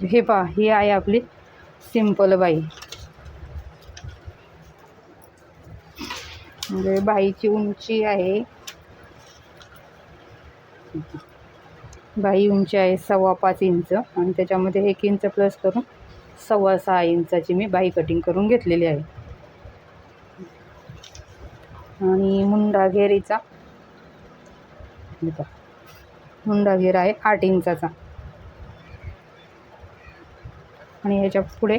तर हे पहा ही आहे आपली सिंपल बाई. म्हणजे बाईची उंची आहे. बाई उंची आहे सव्वा पाच इंच आणि त्याच्यामध्ये एक इंच प्लस करून सव्वा सहा इंचाची मी बाई कटिंग करून घेतलेली आहे. आणि मुंडा घेरीचा मुंडा घेर आहे आठ इंचाचा. आणि ह्याच्या पुढे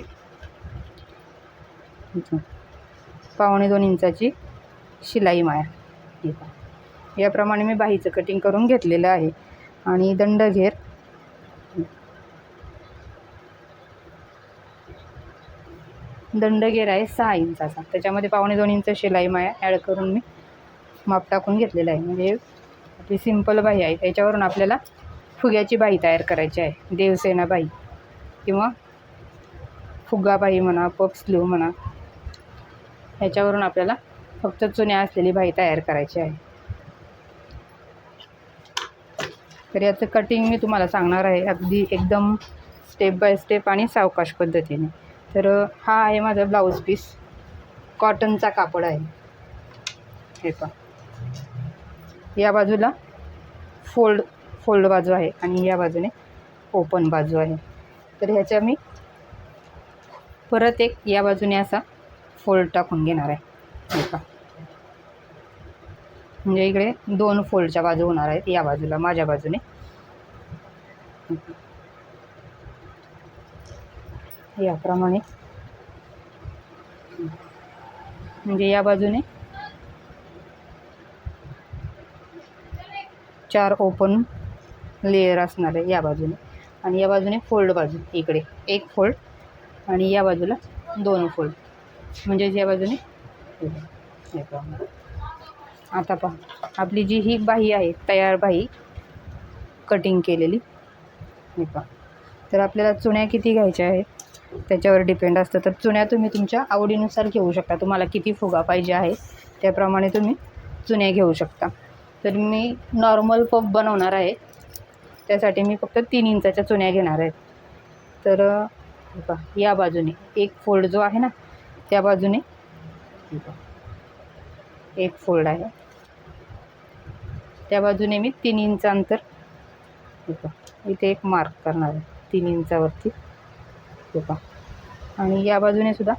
पावणे दोन इंचाची शिलाई माया याप्रमाणे मी बाहीचं कटिंग करून घेतलेलं आहे. आणि दंड घेर. दंड घेर आहे सहा इंचाचा. त्याच्यामध्ये पावणे दोन इंच शिलाई माया ॲड करून मी माप टाकून घेतलेलं आहे. म्हणजे आपली सिंपल बाई आहे. त्याच्यावरून आपल्याला फुग्याची बाई तयार करायची आहे. देवसेना बाई किंवा फुग्गाबाई म्हणा पप स्लीव म्हणा ह्याच्यावरून आपल्याला फक्त चुन्या असलेली बाई तयार करायची आहे. तर याचं कटिंग मी तुम्हाला सांगणार आहे अगदी एकदम स्टेप बाय स्टेप आणि सावकाश पद्धतीने. तर हा आहे माझा ब्लाऊज पीस कॉटनचा कापड आहे. हे पण या बाजूला फोल्ड फोल्ड बाजू आहे आणि या बाजूने ओपन बाजू आहे. तर ह्याच्या मी परत एक या बाजूने असा फोल्ड टाकून घेणार आहे. हे म्हणजे इकडे दोन फोल्डच्या बाजू होणार आहेत या बाजूला माझ्या बाजूने. याप्रमाणे. म्हणजे या बाजूने चार ओपन लेयर असणार आहे या बाजूने. आणि या बाजूने फोल्ड बाजू इकडे. एक फोल्ड आणि या बाजूला दोन फोल्ड. म्हणजे या बाजूने आता पहा आपली जी ही बाही आहे तयार बाही कटिंग केलेली हे पहा. तर आपल्याला चुण्या किती घ्यायच्या आहेत त्याच्यावर डिपेंड असतं. तर चुन्या तुम्ही तुमच्या आवडीनुसार घेऊ शकता. तुम्हाला किती फुगा पाहिजे आहे त्याप्रमाणे तुम्ही चुन्या घेऊ शकता. तर मी नॉर्मल पप बनवणार आहे. त्यासाठी मी फक्त तीन इंचाच्या चुन्या घेणार आहेत तर बघा या बाजूने. एक फोल्ड जो आहे ना त्या बाजूने. एक फोल्ड आहे. त्या बाजूने मी तीन इंच अंतर बघा इथे एक मार्क करणार आहे तीन इंचावरती बघा. आणि या बाजूने सुद्धा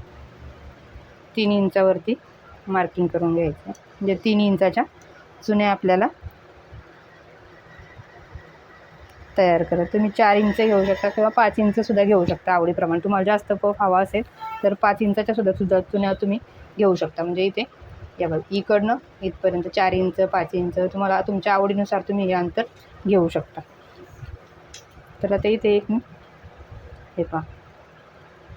तीन इंचावरती मार्किंग करून घ्यायचं म्हणजे तीन इंचाच्या चुन्या आपल्याला तयार करा. तुम्ही चार इंच घेऊ शकता किंवा पाच इंचसुद्धा घेऊ शकता आवडीप्रमाणे. तुम्हाला जास्त पफ हवा असेल तर पाच इंचाच्या सुद्धा सुद्धा चुन्या तुम्ही घेऊ शकता. म्हणजे इथे या बघ इकडनं इथपर्यंत चार इंच पाच इंच तुम्हाला तुमच्या आवडीनुसार तुम्ही हे अंतर घेऊ शकता. तर आता इथे एक मी हे पहा.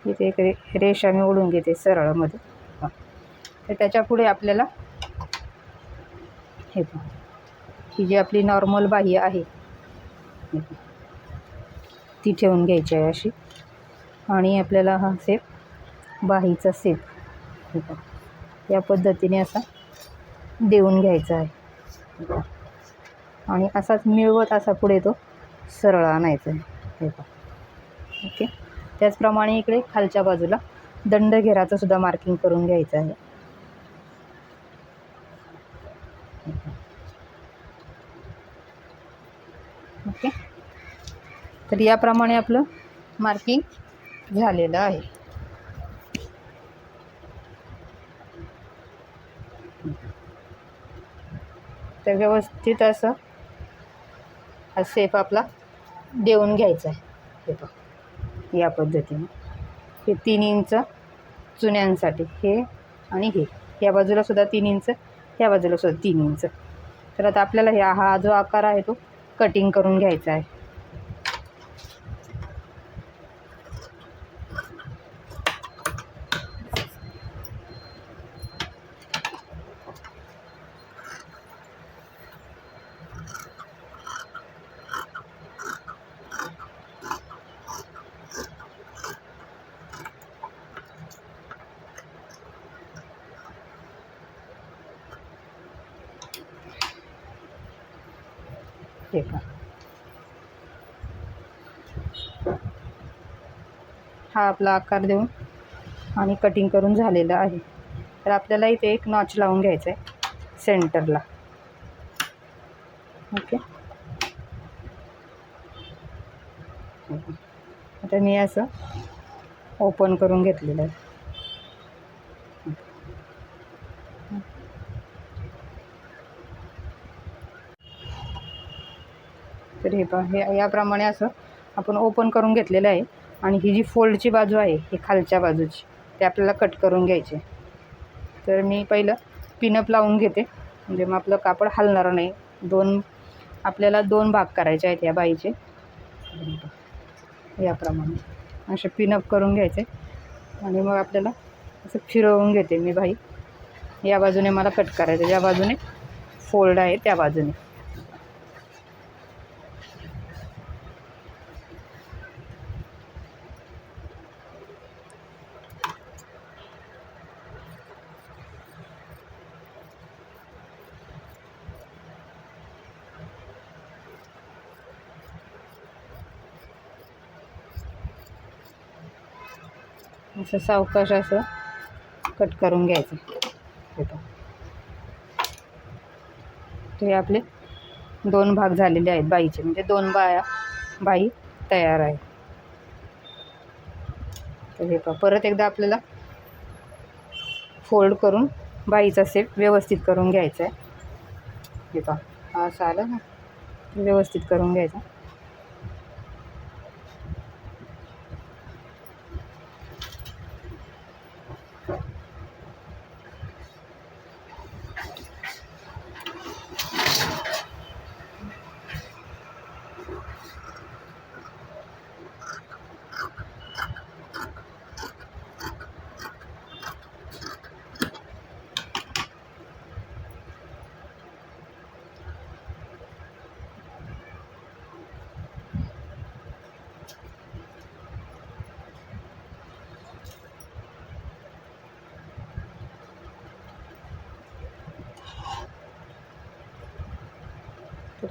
इथे एक रे रेषा मी ओढून घेते सरळमध्ये. हां. तर त्याच्या पुढे आपल्याला हे पहा. ही जी आपली नॉर्मल बाह्य आहे हे ती ठेवून घ्यायची आहे अशी. आणि आपल्याला हा सेप बाहीचा सेप या पद्धतीने असा देऊन घ्यायचा आहे. आणि असाच मिळवत असा पुढे तो सरळ आणायचा आहे. ओके. त्याचप्रमाणे इकडे खालच्या बाजूला दंडघेराचं सुद्धा मार्किंग करून घ्यायचं आहे. तर याप्रमाणे आपलं मार्किंग झालेलं आहे. तर व्यवस्थित असं हा सेफ आपला देऊन घ्यायचा आहे. हे पहा या पद्धतीने. हे तीन इंच चुन्यांसाठी हे आणि हे. या बाजूला सुद्धा तीन इंच या बाजूला सुद्धा तीन इंच तर आता आपल्याला ह्या हा जो आकार आहे तो कटिंग करून घ्यायचा आहे हे पहा हा आपला आकार देऊन आणि कटिंग करून झालेलं आहे. तर आपल्याला इथे एक नॉच लावून घ्यायचं आहे सेंटरला ओके आता मी असं ओपन करून घेतलेलं आहे. तर हे पहा हे याप्रमाणे असं आपण ओपन करून घेतलेलं आहे. आणि ही जी फोल्डची बाजू आहे ही खालच्या बाजूची ते आपल्याला कट करून घ्यायचे. तर मी पहिलं पिनअप लावून घेते. म्हणजे मग आपलं कापड हलणार नाही. दोन आपल्याला दोन भाग करायचे आहेत या बाईचे. याप्रमाणे असे पिनअप करून घ्यायचे. आणि मग आपल्याला असं फिरवून घेते मी बाई. या बाजूने मला कट करायचं. ज्या बाजूने फोल्ड आहे त्या बाजूने. असं सावकाश असं कट करून घ्यायचं. ते पहा. आपले दोन भाग झालेले आहेत बाईचे. म्हणजे दोन बाया बाई तयार आहे. तर हे पहा परत एकदा आपल्याला फोल्ड करून बाईचा सेप व्यवस्थित करून घ्यायचा आहे. हे पहा असं आलं ना व्यवस्थित करून घ्यायचा.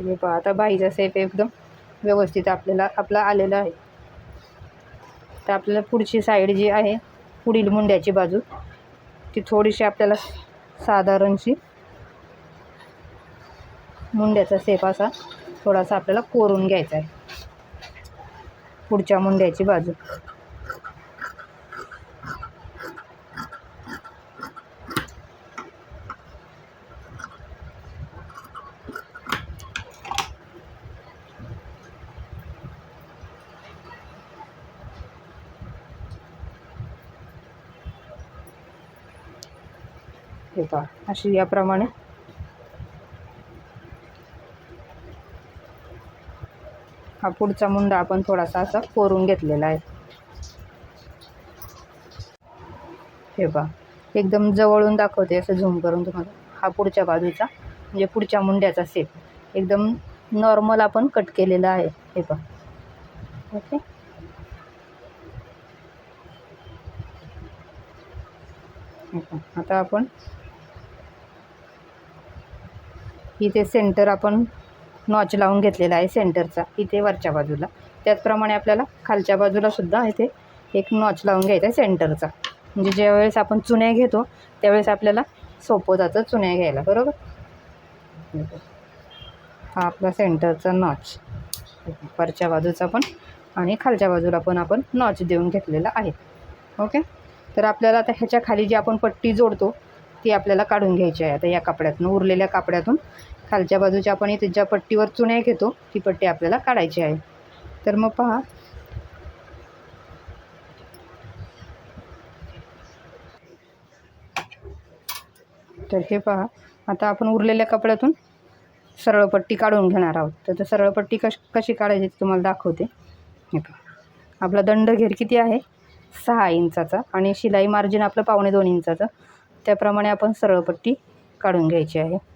तुम्ही पहा. आता बाईचा सेफ एकदम व्यवस्थित आपल्याला आपला आलेला आहे. तर आपल्याला पुढची साईड जी आहे पुढील मुंड्याची बाजू ती थोडीशी आपल्याला साधारणशी मुंड्याचा सेप असा थोडासा आपल्याला कोरून घ्यायचा आहे. पुढच्या मुंड्याची बाजू. हे पहा अशी याप्रमाणे. हा पुढचा मुंडा आपण थोडासा असा कोरून घेतलेला आहे. हे पहा एकदम जवळून दाखवते असं झूम करून तुम्हाला. हा पुढच्या बाजूचा म्हणजे पुढच्या मुंड्याचा सेप एकदम नॉर्मल आपण कट केलेला आहे. हे पहा. ओके आता आपण इथे सेंटर आपण नॉच लावून घेतलेला आहे सेंटरचा इथे वरच्या बाजूला. त्याचप्रमाणे आपल्याला खालच्या बाजूला सुद्धा इथे एक नॉच लावून घ्यायचा आहे सेंटरचा म्हणजे ज्यावेळेस आपण चुन्या घेतो त्यावेळेस आपल्याला सोपं जातं चुन्या घ्यायला बरोबर? हा आपला सेंटरचा नॉच वरच्या बाजूचा पण आणि खालच्या बाजूला पण आपण नॉच देऊन घेतलेला आहे. ओके? तर आपल्याला आता ह्याच्या खाली जी आपण पट्टी जोडतो ती आपल्याला काढून घ्यायची आहे. आता या कपड्यातून उरलेल्या कपड्यातून खालच्या बाजूच्या आपण इथे ज्या पट्टीवर चुण्या घेतो ती पट्टी आपल्याला काढायची आहे. तर मग पहा. तर हे पहा. आता आपण उरलेल्या कपड्यातून सरळ पट्टी काढून घेणार आहोत. तर सरळ पट्टी कश कशी काढायची ती तुम्हाला दाखवते. हे पहा. आपला दंड घेर किती आहे? सहा इंचाचा आणि शिलाई मार्जिन आपलं पावणे दोन इंचाचं. त्याप्रमाणे आपण सरळ पट्टी काढून घ्यायची आहे.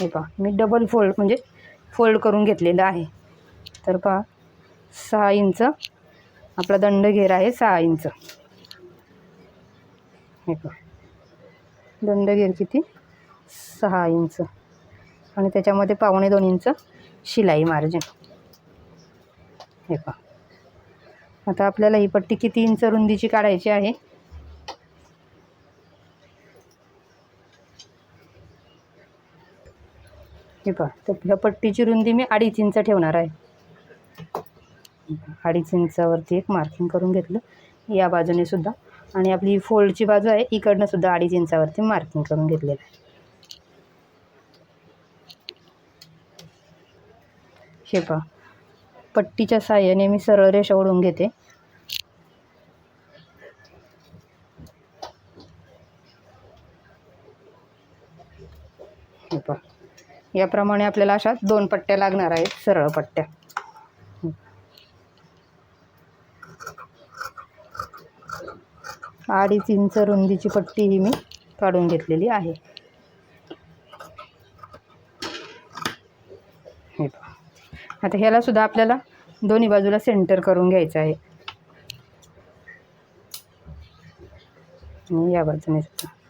हे पहा मी डबल फोल्ड म्हणजे फोल्ड करून घेतलेलं आहे. तर पहा सहा इंच आपला दंड घेर आहे सहा इंच. हे पहा दंड घेर किती? सहा इंच. आणि त्याच्यामध्ये पावणे दोन इंच शिलाई मार्जिन हे पहा. आता आपल्याला ही पट्टी किती इंच रुंदीची काढायची आहे? हे पहा तर ह्या पट्टीची रुंदी मी अडीच इंच ठेवणार आहे. अडीच इंचावरती एक मार्किंग करून घेतलं. या बाजूने सुद्धा. आणि आपली फोल्डची बाजू आहे इकडनं सुद्धा अडीच इंचावरती मार्किंग करून घेतलेलं आहे. हे पहा पट्टीच्या साह्याने मी सरळ रेषा ओढून घेते. हे पहा याप्रमाणे आपल्याला अशा दोन पट्ट्या लागणार आहेत सरळ पट्ट्या. अडीच इंच रुंदीची पट्टी ही मी काढून घेतलेली आहे. हे आता ह्याला सुद्धा आपल्याला दोन्ही बाजूला सेंटर करून घ्यायचं आहे. आणि या बाजूने सुद्धा.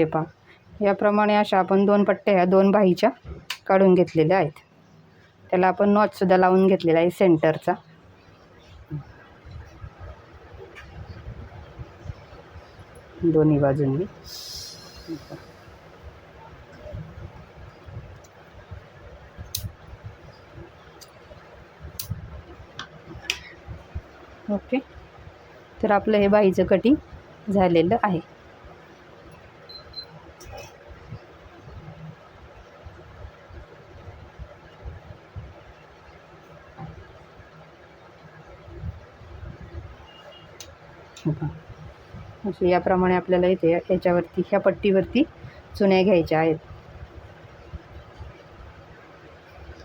हे पहा. याप्रमाणे अशा आपण दोन पट्ट्या ह्या दोन बाहीच्या काढून घेतलेल्या आहेत. त्याला आपण नॉचसुद्धा लावून घेतलेला आहे सेंटरचा. दोन्ही बाजूंनी. ओके. तर आपलं हे बाईचं कटिंग झालेलं आहे. हे असे याप्रमाणे आपल्याला इथे याच्यावरती ह्या पट्टीवरती चुन्या घ्यायच्या आहेत.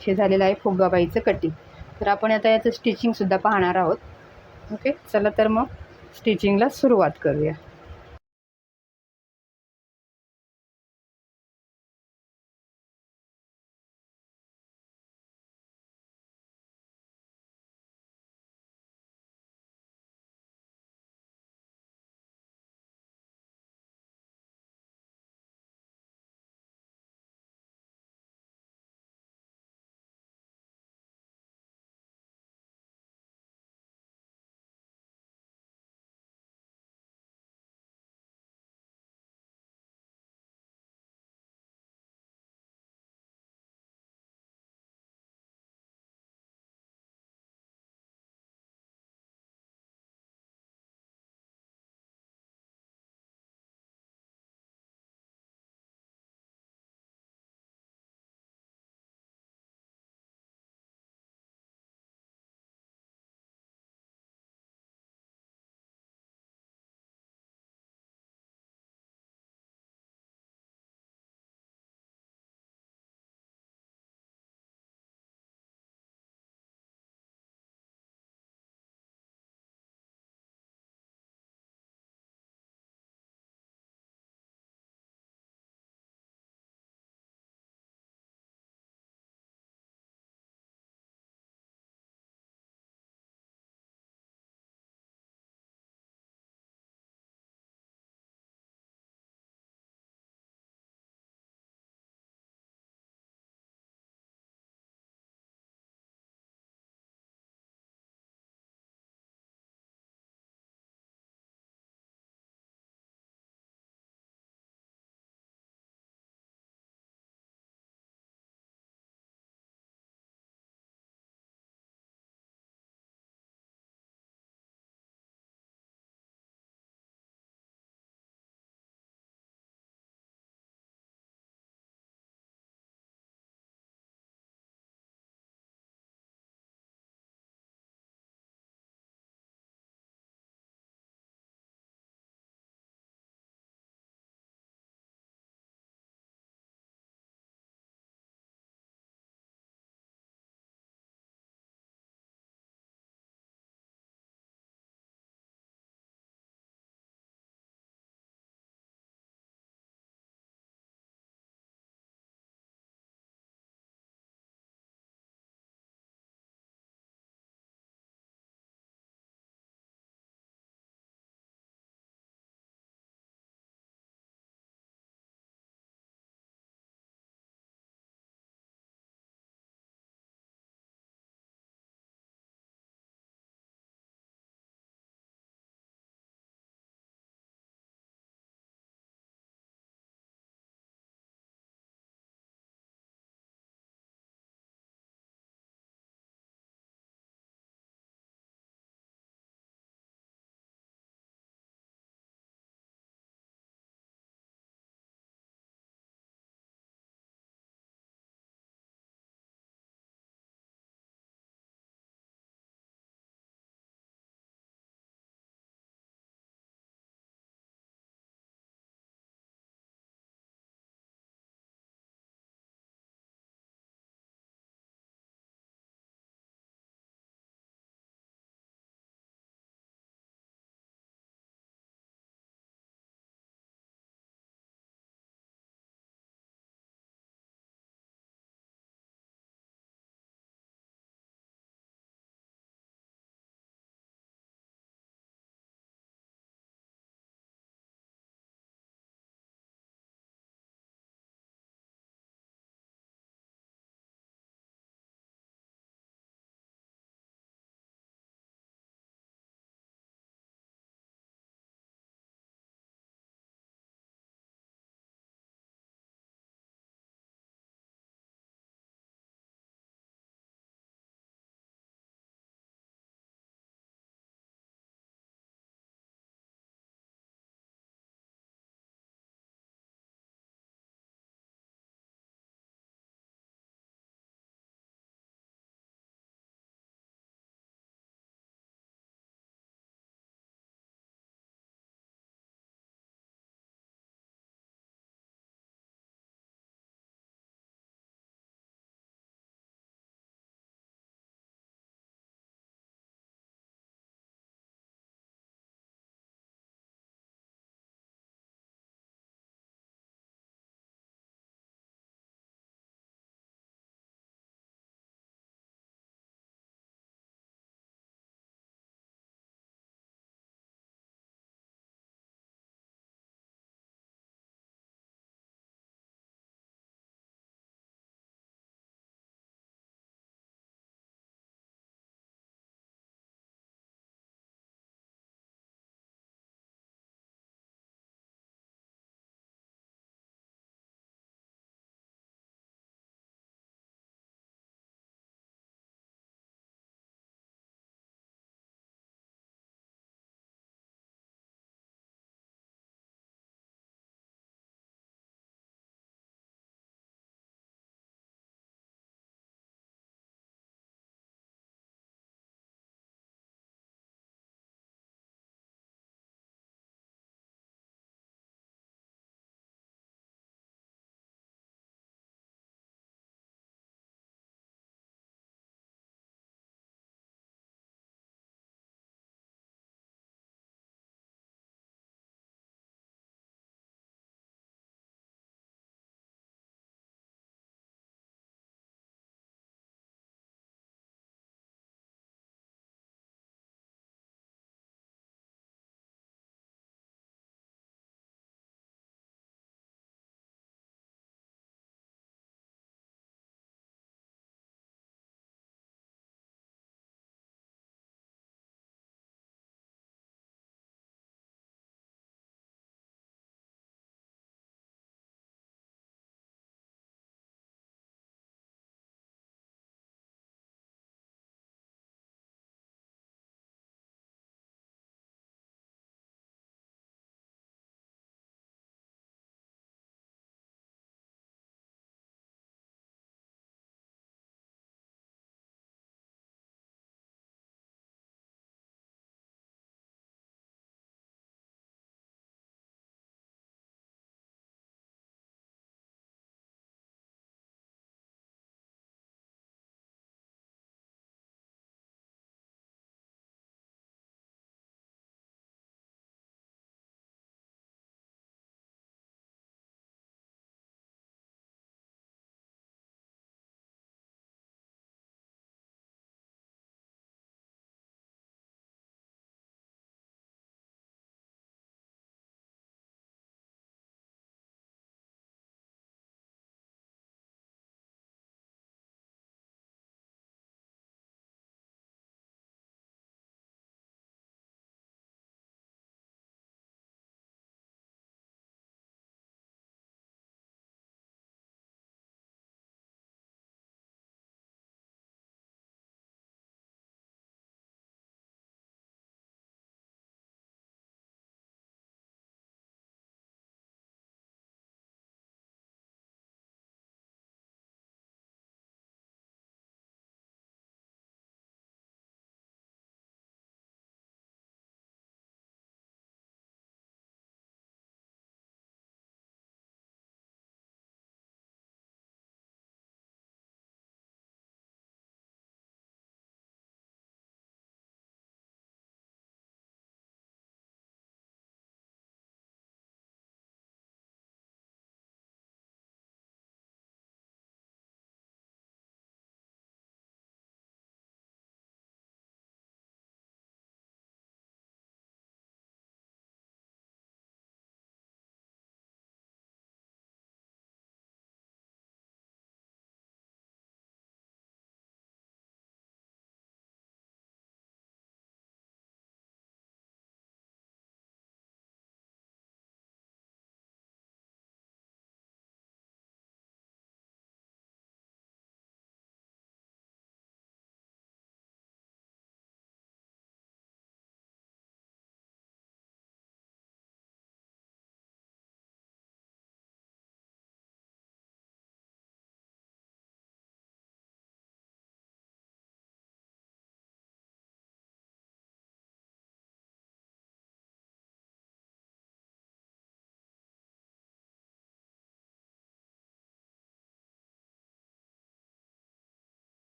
हे झालेलं आहे फुगाबाईचं कटिंग तर आपण आता याचं स्टिचिंगसुद्धा पाहणार आहोत. ओके चला तर मग स्टिचिंगला सुरुवात करूया.